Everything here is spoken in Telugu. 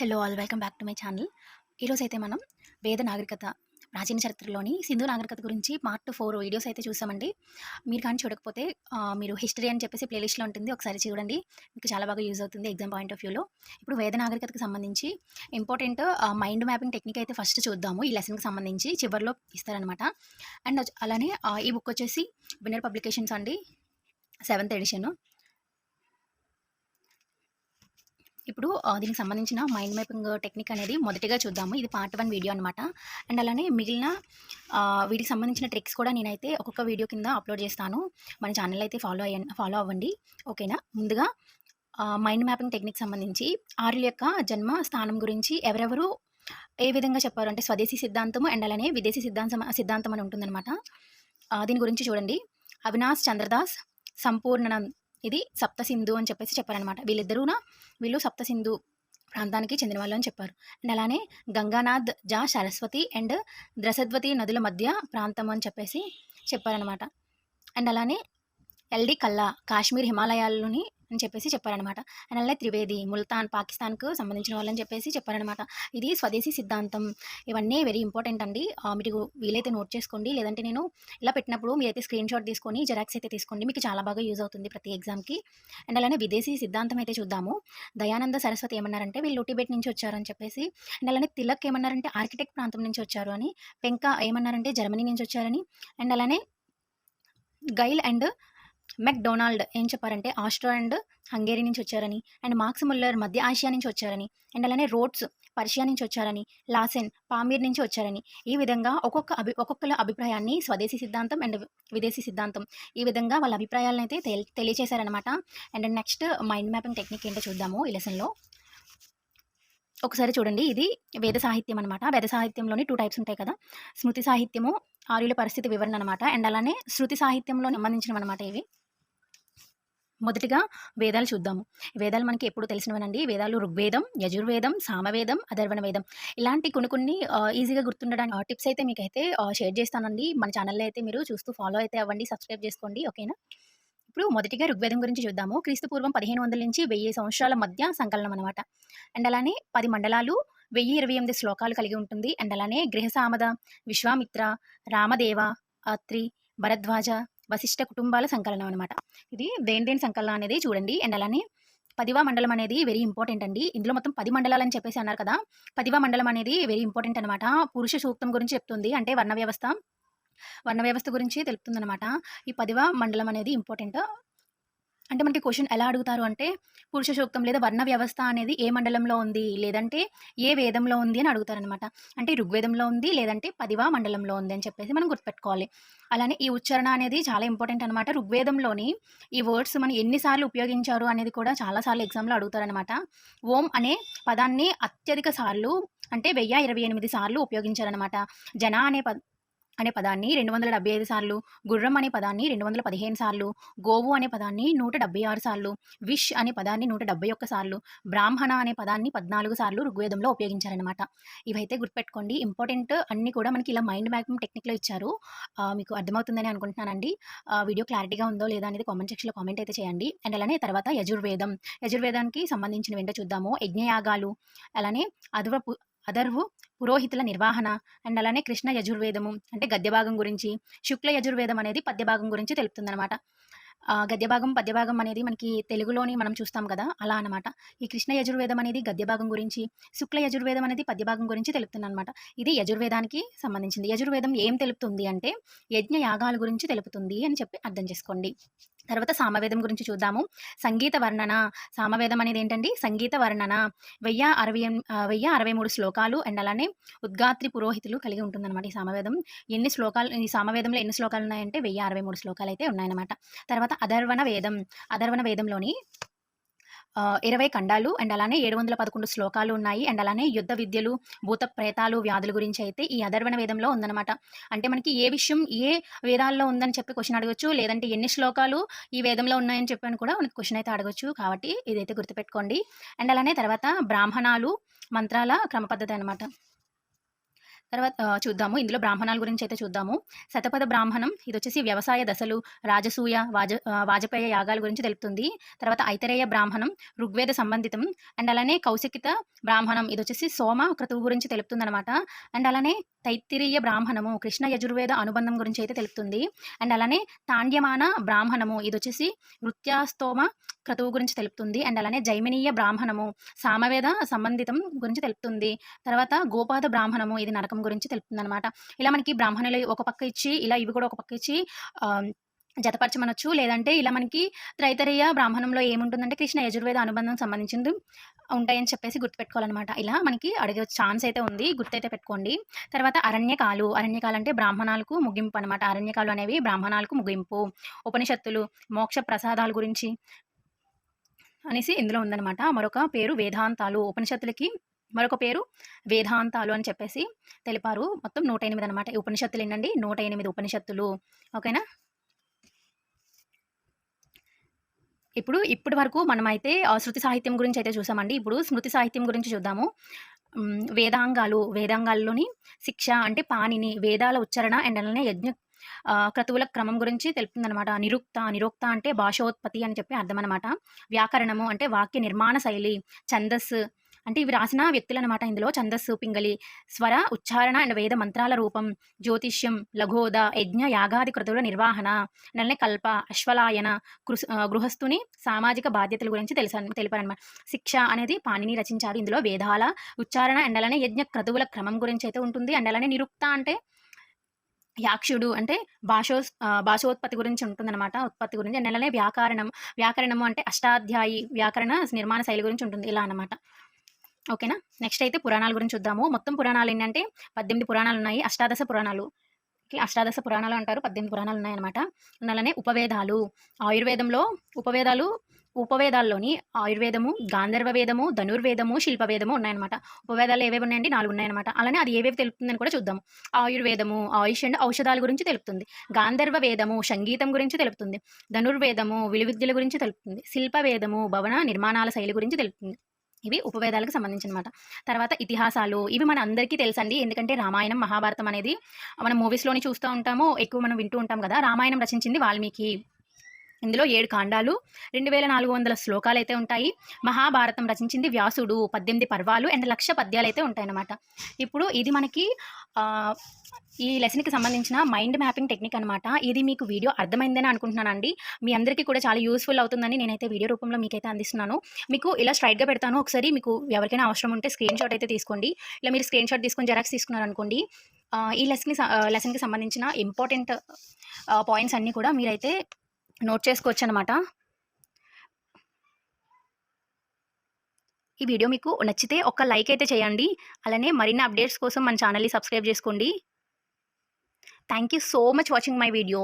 Hello all welcome back to my channel. ఈరోజు అయితే మనం వేద నాగరికత ప్రాచీన చరిత్రలోని సింధు నాగరికత గురించి పార్ట్ ఫోర్ వీడియోస్ అయితే చూసామండి. మీరు కానీ చూడకపోతే మీరు హిస్టరీ అని చెప్పేసి ప్లేలిస్ట్లో ఉంటుంది. ఒకసారి చూడండి. మీకు చాలా బాగా యూజ్ అవుతుంది ఎగ్జామ్ పాయింట్ ఆఫ్ వ్యూలో. ఇప్పుడు వేద నాగరికతకు సంబంధించి ఇంపార్టెంట్ మైండ్ మ్యాపింగ్ టెక్నిక్ అయితే ఫస్ట్ చూద్దాము. ఈ లెసన్కి సంబంధించి చివరిలో ఇస్తారనమాట అండ్ అలానే ఈ బుక్ వచ్చేసి విన్నర్ పబ్లికేషన్స్ అండి సెవెంత్ ఎడిషన్. ఇప్పుడు దీనికి సంబంధించిన మైండ్ మ్యాపింగ్ టెక్నిక్ అనేది మొదటిగా చూద్దాము. ఇది పార్ట్ వన్ వీడియో అనమాట అండ్ అలానే మిగిలిన వీటికి సంబంధించిన ట్రిక్స్ కూడా నేనైతే ఒక్కొక్క వీడియో కింద అప్లోడ్ చేస్తాను. మన ఛానల్ అయితే ఫాలో అయ్య ఫాలో అవ్వండి. ఓకేనా? ముందుగా మైండ్ మ్యాపింగ్ టెక్నిక్ సంబంధించి ఆర్యుల యొక్క జన్మ స్థానం గురించి ఎవరెవరు ఏ విధంగా చెప్పారు? అంటే స్వదేశీ సిద్ధాంతం అండ్ అలానే విదేశీ సిద్ధాంతం సిద్ధాంతం అని ఉంటుందన్నమాట. దీని గురించి చూడండి. అవినాష్ చంద్రదాస్ సంపూర్ణానంద్ ఇది సప్త సింధు అని చెప్పేసి చెప్పారనమాట వీళ్ళిద్దరూన? వీళ్ళు సప్త సింధు ప్రాంతానికి చెందిన వాళ్ళు అని చెప్పారు. అండ్ అలానే గంగానాథ్ జా సరస్వతి అండ్ ద్రసద్వతి నదుల మధ్య ప్రాంతం అని చెప్పేసి చెప్పారనమాట అండ్ అలానే ఎల్డి కల్లా కాశ్మీర్ హిమాలయాల్లోని అని చెప్పేసి చెప్పారనమాట అండ్ అలానే త్రివేది ముల్తాన్ పాకిస్తాన్కు సంబంధించిన వాళ్ళని చెప్పేసి చెప్పారనమాట ఇది స్వదేశీ సిద్ధాంతం. ఇవన్నీ వెరీ ఇంపార్టెంట్ అండి. మీరు వీలైతే నోట్ చేసుకోండి. లేదంటే నేను ఇలా పెట్టినప్పుడు మీరైతే స్క్రీన్ షాట్ తీసుకొని జెరాక్స్ అయితే తీసుకోండి. మీకు చాలా బాగా యూజ్ అవుతుంది ప్రతి ఎగ్జామ్కి అండ్ అలానే విదేశీ సిద్ధాంతం అయితే చూద్దాము. దయానంద సరస్వతి ఏమన్నారంటే వీళ్ళు టిబెట్ నుంచి వచ్చారని చెప్పేసి. అండ్ అలానే తిలక్ ఏమన్నారంటే ఆర్కిటెక్ట్ ప్రాంతం నుంచి వచ్చారు అని. పెంక ఏమన్నారంటే జర్మనీ నుంచి వచ్చారని. అండ్ అలానే గైల్ అండ్ మెక్డొనాల్డ్ ఏం చెప్పారంటే ఆస్ట్రో అండ్ హంగేరీ నుంచి వచ్చారని అండ్ మార్క్స్ ముల్లర్ మధ్య ఆసియా నుంచి వచ్చారని అండ్ అలానే రోడ్స్ పర్షియా నుంచి వచ్చారని లాసెన్ పామీర్ నుంచి వచ్చారని ఈ విధంగా ఒక్కొక్క అభి ఒక్కొక్కల అభిప్రాయాన్ని స్వదేశీ సిద్ధాంతం అండ్ విదేశీ సిద్ధాంతం ఈ విధంగా వాళ్ళ అభిప్రాయాలను అయితే తెలి తెలియచేశారనమాట and next mind mapping technique ఏంటో చూద్దాము ఈ లెసన్లో. ఒకసారి చూడండి ఇది వేద సాహిత్యం అనమాట వేద సాహిత్యంలోని టూ టైప్స్ ఉంటాయి కదా. స్మృతి సాహిత్యము ఆర్యుల పరిస్థితి వివరణ అనమాట అండ్ అలానే శృతి సాహిత్యంలో సంబంధించినవి అనమాట ఇవి. మొదటిగా వేదాలు చూద్దాము. వేదాలు మనకి ఎప్పుడు తెలిసినవనండి. వేదాలు ఋగ్వేదం యజుర్వేదం సామవేదం అధర్వణ వేదం. ఇలాంటి కొన్ని కొన్ని ఈజీగా గుర్తుండడానికి టిప్స్ అయితే మీకైతే అయితే షేర్ చేస్తానండి. మన ఛానల్లో అయితే మీరు చూస్తూ ఫాలో అయితే అవ్వండి సబ్స్క్రైబ్ చేసుకోండి ఓకేనా? ఇప్పుడు మొదటిగా ఋగ్వేదం గురించి చూద్దాము. క్రీస్తుపూర్వం పదిహేను వందల నుంచి వెయ్యి సంవత్సరాల మధ్య సంకలనం అనమాట అండ్ అలానే పది మండలాలు వెయ్యి ఇరవై ఎనిమిది శ్లోకాలు కలిగి ఉంటుంది. అండ్ అలానే గృహసామద విశ్వామిత్ర రామదేవ అత్రి భరద్వాజ వశిష్ట కుటుంబాల సంకలనం అనమాట ఇది దేని దేని సంకలనం అనేది చూడండి. అండ్ అలానే పదివా మండలం అనేది వెరీ ఇంపార్టెంట్ అండి. ఇందులో మొత్తం పది మండలాలు అని చెప్పేసి అన్నారు కదా. పదివా మండలం అనేది వెరీ ఇంపార్టెంట్ అనమాట పురుష సూక్తం గురించి చెప్తుంది. అంటే వర్ణ వ్యవస్థ. వర్ణ వ్యవస్థ గురించి తెలుపుతుంది అనమాట ఈ పదివ మండలం అనేది ఇంపార్టెంట్ అంటే మనకి క్వశ్చన్ ఎలా అడుగుతారు అంటే పురుష సూక్తం లేదా వర్ణ వ్యవస్థ అనేది ఏ మండలంలో ఉంది? లేదంటే ఏ వేదంలో ఉంది అని అడుగుతారనమాట అంటే ఋగ్వేదంలో ఉంది లేదంటే పదివ మండలంలో ఉంది అని చెప్పేసి మనం గుర్తుపెట్టుకోవాలి. అలానే ఈ ఉచ్చారణ అనేది చాలా ఇంపార్టెంట్ అనమాట ఋగ్వేదంలోని ఈ వర్డ్స్ మనం ఎన్నిసార్లు ఉపయోగించారు అనేది కూడా చాలాసార్లు ఎగ్జామ్లో అడుగుతారనమాట ఓం అనే పదాన్ని అత్యధిక సార్లు అంటే వెయ్యి ఇరవై ఎనిమిది సార్లు ఉపయోగించారనమాట జన అనే పద అనే పదాన్ని రెండు వందల డెబ్బై ఐదు సార్లు గుర్రం అనే పదాన్ని రెండు వందల పదిహేను సార్లు గోవు అనే పదాన్ని నూట డెబ్బై ఆరు సార్లు విష్ అనే పదాన్ని నూట డెబ్బై ఒక్క సార్లు బ్రాహ్మణ అనే పదాన్ని పద్నాలుగు సార్లు ఋగ్వేదంలో ఉపయోగించారనమాట ఇవైతే గుర్తుపెట్టుకోండి. ఇంపార్టెంట్ అన్ని కూడా మనకి ఇలా మైండ్ మ్యాపింగ్ టెక్నిక్లో ఇచ్చారు. మీకు అర్థమవుతుందని అనుకుంటున్నానండి. వీడియో క్లారిటీగా ఉందో లేదా అనేది కామెంట్ సెక్షన్లో కామెంట్ అయితే చేయండి. అండ్ అలానే తర్వాత యజుర్వేదం. యజుర్వేదానికి సంబంధించిన వెంట చూద్దాము. యజ్ఞయాగాలు అలానే అధర్వ పు పురోహితుల నిర్వహణ అండ్ అలానే కృష్ణ యజుర్వేదము అంటే గద్యభాగం గురించి శుక్ల యజుర్వేదం అనేది పద్యభాగం గురించి తెలుపుతుందనమాట గద్యభాగం పద్యభాగం అనేది మనకి తెలుగులోని మనం చూస్తాం కదా అలా అనమాట ఈ కృష్ణ యజుర్వేదం అనేది గద్యభాగం గురించి శుక్ల యజుర్వేదం అనేది పద్యభాగం గురించి తెలుపుతుందనమాట ఇది యజుర్వేదానికి సంబంధించింది. యజుర్వేదం ఏం తెలుపుతుంది అంటే యజ్ఞ యాగాల గురించి తెలుపుతుంది అని చెప్పి అర్థం చేసుకోండి. తర్వాత సామవేదం గురించి చూద్దాము. సంగీత వర్ణన. సామవేదం అనేది ఏంటండి? సంగీత వర్ణన. వెయ్యి అరవై వెయ్యి అరవై మూడు శ్లోకాలు అండ్ అలానే ఉద్గాత్రి పురోహితులు కలిగి ఉంటుందన్నమాట ఈ సామవేదం. ఎన్ని శ్లోకాలు ఈ సామవేదంలో ఎన్ని శ్లోకాలు ఉన్నాయంటే వెయ్యి అరవై మూడు శ్లోకాలు అయితే ఉన్నాయన్నమాట. తర్వాత అధర్వణ వేదం. అధర్వణ వేదంలోని ఇరవై ఖండాలు అండ్ అలానే ఏడు వందల పదకొండు శ్లోకాలు ఉన్నాయి. అండ్ అలానే యుద్ధ విద్యలు భూత ప్రేతాలు వ్యాధుల గురించి అయితే ఈ అధర్వణ వేదంలో ఉందన్నమాట. అంటే మనకి ఏ విషయం ఏ వేదాల్లో ఉందని చెప్పి క్వశ్చన్ అడగొచ్చు లేదంటే ఎన్ని శ్లోకాలు ఈ వేదంలో ఉన్నాయని చెప్పని కూడా మనకి క్వశ్చన్ అయితే అడగొచ్చు. కాబట్టి ఇదైతే గుర్తుపెట్టుకోండి. అండ్ అలానే తర్వాత బ్రాహ్మణాలు మంత్రాల క్రమ పద్ధతి అనమాట తర్వాత చూద్దాము. ఇందులో బ్రాహ్మణాల గురించి అయితే చూద్దాము. శతపథ బ్రాహ్మణం ఇది వచ్చేసి వ్యవసాయ దశలు, రాజసూయ, వాజ వాజపేయ యాగాల గురించి తెలుపుతుంది. తర్వాత ఐతరేయ బ్రాహ్మణం ఋగ్వేద సంబంధితం అండ్ అలానే కౌశికిత బ్రాహ్మణం ఇది వచ్చేసి సోమ క్రతువు గురించి తెలుపుతుందనమాట. అండ్ అలానే తైత్తిరీయ బ్రాహ్మణము కృష్ణ యజుర్వేద అనుబంధం గురించి అయితే తెలుపుతుంది. అండ్ అలానే తాండ్యమాన బ్రాహ్మణము ఇది వచ్చేసి నృత్యాస్తోమ క్రతువు గురించి తెలుపుతుంది. అండ్ అలానే జైమినీయ బ్రాహ్మణము సామవేద సంబంధితం గురించి తెలుపుతుంది. తర్వాత గోపాద బ్రాహ్మణము ఇది నరకం గురించి తెలుపుతుందనమాట. ఇలా మనకి బ్రాహ్మణులు ఒక పక్క ఇచ్చి, ఇలా ఇవి కూడా ఒక పక్క ఇచ్చి జతపరచమనొచ్చు. లేదంటే ఇలా మనకి త్రైతరీయ బ్రాహ్మణంలో ఏముంటుందంటే కృష్ణ యజుర్వేద అనుబంధం సంబంధించింది ఉంటాయని చెప్పేసి గుర్తుపెట్టుకోవాలన్నమాట ఇలా మనకి అడిగే ఛాన్స్ అయితే ఉంది. గుర్తైతే పెట్టుకోండి. తర్వాత అరణ్యకాలు. అరణ్యకాలు అంటే బ్రాహ్మణాలకు ముగింపు అనమాట. అరణ్యకాలు అనేవి బ్రాహ్మణాలకు ముగింపు. ఉపనిషత్తులు మోక్ష ప్రసాదాల గురించి అనేసి ఇందులో ఉందన్నమాట మరొక పేరు వేదాంతాలు. ఉపనిషత్తులకి మరొక పేరు వేదాంతాలు అని చెప్పేసి తెలిపారు. మొత్తం 108 అనమాట. ఉపనిషత్తులు ఏంటండి నూట ఎనిమిది ఉపనిషత్తులు. ఓకేనా? ఇప్పుడు ఇప్పటి వరకు మనమైతే శృతి సాహిత్యం గురించి అయితే చూసామండి. ఇప్పుడు స్మృతి సాహిత్యం గురించి చూద్దాము. వేదాంగాలు. వేదాంగాల్లోని శిక్ష అంటే పాణిని, వేదాల ఉచ్చారణ అండ్ అలానే యజ్ఞ క్రతువుల క్రమం గురించి తెలుపుతుందనమాట. నిరుక్త, నిరోక్త అంటే భాషోత్పత్తి అని చెప్పి అర్థమనమాట. వ్యాకరణము అంటే వాక్య నిర్మాణ శైలి. ఛందస్సు అంటే ఇవి రాసిన వ్యక్తులనమాట ఇందులో. ఛందస్సు, పింగళి, స్వర, ఉచ్చారణ అండ్ వేద మంత్రాల రూపం, జ్యోతిష్యం, లఘోద, యజ్ఞ, యాగాది కృతుల నిర్వహణ, నల్నే కల్ప, అశ్వలాయన, గృహస్థుని సామాజిక బాధ్యతల గురించి తెలుసా తెలిపారనమాట. శిక్ష అనేది పాణిని రచించారు. ఇందులో వేదాల ఉచ్చారణ అండ్ అలానే యజ్ఞ క్రతువుల క్రమం గురించి అయితే ఉంటుంది. అండ్ అలానే నిరుక్త అంటే యాక్షుడు అంటే భాషో భాషోత్పత్తి గురించి ఉంటుందన్నమాట ఉత్పత్తి గురించి అండ్ అలానే వ్యాకరణం. వ్యాకరణము అంటే అష్టాధ్యాయి వ్యాకరణ నిర్మాణ శైలి గురించి ఉంటుంది. ఇలా అనమాట. ఓకేనా? నెక్స్ట్ అయితే పురాణాల గురించి చూద్దాము. మొత్తం పురాణాలు ఏంటంటే పద్దెనిమిది పురాణాలు ఉన్నాయి అష్టాదశ పురాణాలు. అష్టాదశ పురాణాలు అంటారు. పద్దెనిమిది పురాణాలు ఉన్నాయన్నమాట అలానే ఉపవేదాలు. ఆయుర్వేదంలో ఉపవేదాలు ఉపవేదాల్లోని ఆయుర్వేదము, గాంధర్వ వేదము, ధనుర్వేదము, శిల్పవేదము ఉన్నాయన్నమాట. ఉపవేదాలు ఏవేవి ఉన్నాయండి? నాలుగు ఉన్నాయన్నమాట. అలానే అది ఏవేవి తెలుపుతుందని కూడా చూద్దాము ఆయుర్వేదము ఆయుష్ అండ్ ఔషధాల గురించి తెలుపుతుంది. గాంధర్వ వేదము సంగీతం గురించి తెలుపుతుంది. ధనుర్వేదము విలువిద్యల గురించి తెలుపుతుంది. శిల్పవేదము భవన నిర్మాణాల శైలి గురించి తెలుపుతుంది. ఇవి ఉపవేదాలకు సంబంధించినమాట. తర్వాత ఇతిహాసాలు. ఇవి మన అందరికీ తెలుసండి. ఎందుకంటే రామాయణం, మహాభారతం అనేది మనం మూవీస్‌లోని చూస్తూ ఉంటాము. ఎక్కువ మనం వింటూ ఉంటాం కదా! రామాయణం రచించింది వాల్మీకి. ఇందులో ఏడు కాండాలు, రెండు వేల నాలుగు వందల శ్లోకాలు అయితే ఉంటాయి. మహాభారతం రచించింది వ్యాసుడు. 18 పర్వాలు అండ్ లక్ష పద్యాలు అయితే ఉంటాయన్నమాట. ఇప్పుడు ఇది మనకి ఈ లెసన్‌కి సంబంధించిన మైండ్ మ్యాపింగ్ టెక్నిక్ అనమాట. ఇది మీకు వీడియో అర్థమైందని అనుకుంటున్నానండి. మీ అందరికీ కూడా చాలా యూస్ఫుల్ అవుతుందని నేనైతే వీడియో రూపంలో మీకైతే అందిస్తున్నాను. మీకు ఇలా స్ట్రైట్గా పెడతాను. ఒకసారి మీకు ఎవరికైనా అవసరం ఉంటే స్క్రీన్ షాట్ అయితే తీసుకోండి. ఇలా మీరు స్క్రీన్ షాట్ తీసుకొని జెరాక్స్ తీసుకున్నారనుకోండి ఈ లెసన్‌కి లెసన్‌కి సంబంధించిన ఇంపార్టెంట్ పాయింట్స్ అన్నీ కూడా మీరైతే నోట్ చేసుకోవచ్చు అనమాట ఈ వీడియో మీకు నచ్చితే ఒక్క లైక్ అయితే చేయండి. అలానే మరిన్ని అప్డేట్స్ కోసం మన ఛానల్ని సబ్స్క్రైబ్ చేసుకోండి. Thank you so much watching my video.